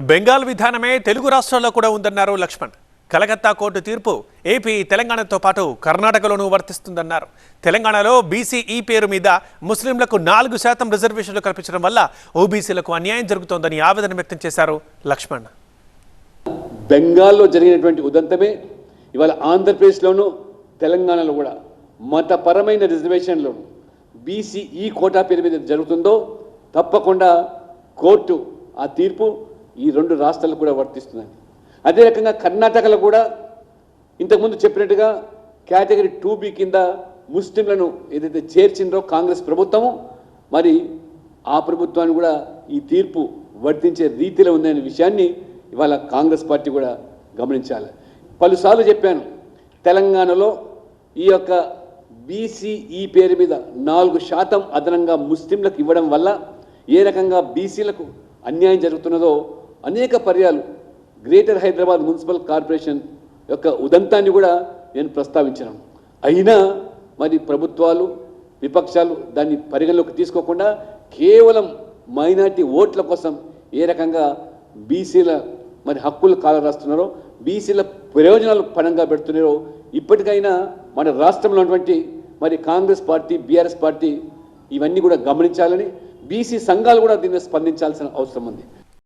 బెంగాల్ విధానమే తెలుగు రాష్ట్రాల్లో కూడా ఉందన్నారు లక్ష్మణ్. కలకత్తా కోర్టు తీర్పు ఏపీ తెలంగాణతో పాటు కర్ణాటకలోనూ వర్తిస్తుందన్నారు. తెలంగాణలో బీసీఈ పేరు మీద ముస్లింలకు నాలుగు శాతం రిజర్వేషన్లు కల్పించడం వల్ల ఓబీసీలకు అన్యాయం జరుగుతోందని ఆవేదన వ్యక్తం చేశారు లక్ష్మణ్. బెంగాల్లో జరిగినటువంటి ఉదంతమే ఇవాళ ఆంధ్రప్రదేశ్లోను తెలంగాణలో కూడా మతపరమైన రిజర్వేషన్లోనూ బీసీఈ కోటా పేరు మీద జరుగుతుందో తప్పకుండా కోర్టు ఆ తీర్పు ఈ రెండు రాష్ట్రాలకు కూడా వర్తిస్తున్నాయి. అదే రకంగా కర్ణాటకలో కూడా ఇంతకుముందు చెప్పినట్టుగా కేటగిరీ టూ బి కింద ముస్లింలను ఏదైతే చేర్చిందో కాంగ్రెస్ ప్రభుత్వము మరి ఆ ప్రభుత్వాన్ని కూడా ఈ తీర్పు వర్తించే రీతిలో ఉందనే విషయాన్ని ఇవాళ కాంగ్రెస్ పార్టీ కూడా గమనించాలి. పలుసార్లు చెప్పాను తెలంగాణలో ఈ యొక్క బీసీఈ పేరు మీద నాలుగు శాతం అదనంగా ముస్లింలకు ఇవ్వడం వల్ల ఏ రకంగా బీసీలకు అన్యాయం జరుగుతున్నదో అనేక పర్యాలు గ్రేటర్ హైదరాబాద్ మున్సిపల్ కార్పొరేషన్ యొక్క ఉదంతాన్ని కూడా నేను ప్రస్తావించాను. అయినా మరి ప్రభుత్వాలు విపక్షాలు దాన్ని పరిగణలోకి తీసుకోకుండా కేవలం మైనార్టీ ఓట్ల కోసం ఏ రకంగా బీసీల మరి హక్కులు కాలరాస్తున్నారో బీసీల ప్రయోజనాలు పణంగా పెడుతున్నారో ఇప్పటికైనా మన రాష్ట్రంలో ఉన్నటువంటి మరి కాంగ్రెస్ పార్టీ బీఆర్ఎస్ పార్టీ ఇవన్నీ కూడా గమనించాలని బీసీ సంఘాలు కూడా దీన్ని స్పందించాల్సిన అవసరం ఉంది.